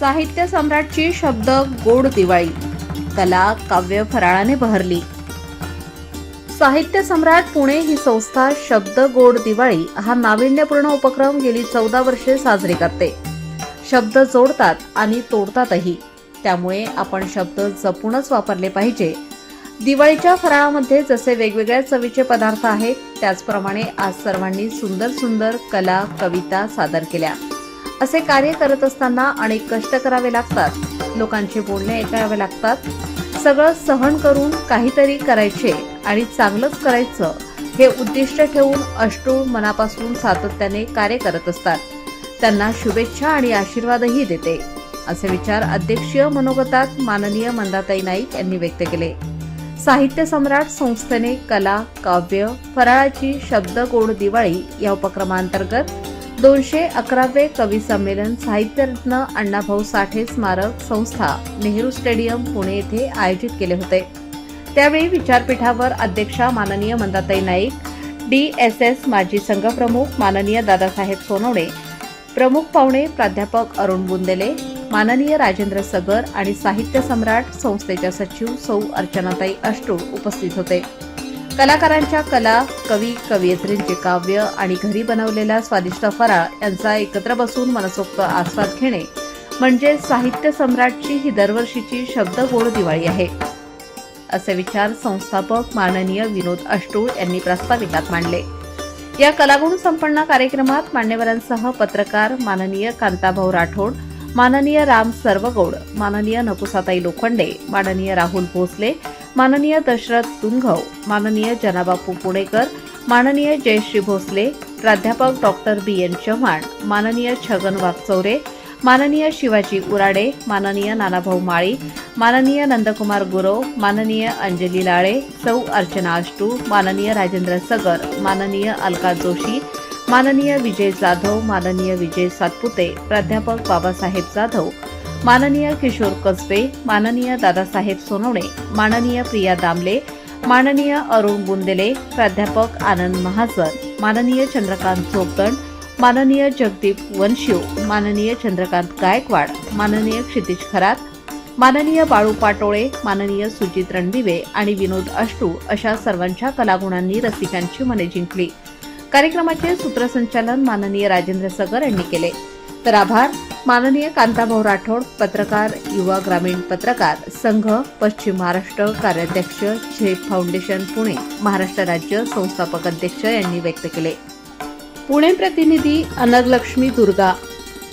साहित्य सम्राटची शब्द गोड दिवाळी. कला काव्य फराळाने बहरली. साहित्य सम्राट पुणे ही संस्था शब्द गोड दिवाळी हा नाविन्यपूर्ण उपक्रम गेली चौदा वर्षे साजरी करते. शब्द जोडतात आणि तोडतातही. त्यामुळे आपण शब्द जपूनच वापरले पाहिजे. दिवाळीच्या फराळामध्ये जसे वेगवेगळ्या चवीचे पदार्थ आहेत त्याचप्रमाणे आज सर्वांनी सुंदर सुंदर कला कविता सादर केल्या. असे कार्य करत असताना अनेक कष्ट करावे लागतात. लोकांचे बोलणे ऐकावे लागतात. सगळं सहन करून काहीतरी करायचे आणि चांगलंच करायचं हे उद्दिष्ट ठेवून अष्टूळ मनापासून सातत्याने कार्य करत असतात. त्यांना शुभेच्छा आणि आशीर्वादही देते. असे विचार अध्यक्षीय मनोगतात माननीय मंदाताई नाईक यांनी व्यक्त केले. साहित्य सम्राट संस्थेने कला काव्य फराळाची शब्द गोड दिवाळी या उपक्रमांतर्गत दोनशे अकरावे कवी संमेलन साहित्यरत्न अण्णाभाऊ साठे स्मारक संस्था नेहरू स्टेडियम पुणे येथे आयोजित केले होते. त्यावेळी विचारपीठावर अध्यक्षा माननीय Mandatai Naik D S S माजी संघप्रमुख माननीय दादासाहेब सोनवणे प्रमुख पाहुणे प्राध्यापक अरुण बुंदेले माननीय राजेंद्र सगर आणि साहित्य सम्राट संस्थेच्या सचिव सौ अर्चनाताई अष्टूळ उपस्थित होते. कलाकारांच्या कला कवी कवयित्रींचे काव्य आणि घरी बनवलेला स्वादिष्ट फराळ यांचा एकत्र बसून मनसोक्त आस्वाद घेणे म्हणजे साहित्य सम्राटची ही दरवर्षीची शब्द गोड दिवाळी आहे. असे विचार संस्थापक माननीय विनोद अष्टूळ यांनी प्रास्ताविकात मांडले. या कलागुण संपन्न कार्यक्रमात मान्यवरांसह पत्रकार माननीय कांताभाऊ राठोड माननीय राम सर्वगौड माननीय नकुसाताई लोखंडे माननीय राहुल भोसले माननीय दशरथ तुंगव माननीय जनाबापू पुणेकर माननीय जयश्री भोसले प्राध्यापक डॉक्टर बी एन चव्हाण माननीय छगन वागचौरे माननीय शिवाजी उराडे माननीय नानाभाऊ माळी माननीय नंदकुमार गुरव माननीय अंजली लाळे सौ अर्चना अष्टू माननीय राजेंद्र सगर माननीय अलका जोशी माननीय विजय जाधव माननीय विजय सातपुते प्राध्यापक बाबासाहेब जाधव माननीय किशोर कसबे माननीय दादासाहेब सोनवणे माननीय प्रिया दामले माननीय अरुण बुंदेले प्राध्यापक आनंद महाजन माननीय चंद्रकांत चोपदण माननीय जगदीप वनशिव माननीय चंद्रकांत गायकवाड माननीय क्षितिज खरात माननीय बाळू पाटोळे माननीय सुजित रणदिवे आणि विनोद अष्टू अशा सर्वांच्या कलागुणांनी रसिकांची मने जिंकली. कार्यक्रमाचे सूत्रसंचालन माननीय राजेंद्र सगर यांनी केले. तर आभार. माननीय कांताभाऊ राठोड पत्रकार युवा ग्रामीण पत्रकार संघ पश्चिम महाराष्ट्र कार्याध्यक्ष झेप फाउंडेशन पुणे महाराष्ट्र राज्य संस्थापक अध्यक्ष यांनी व्यक्त केले. पुणे प्रतिनिधी अनरलक्ष्मी दुर्गा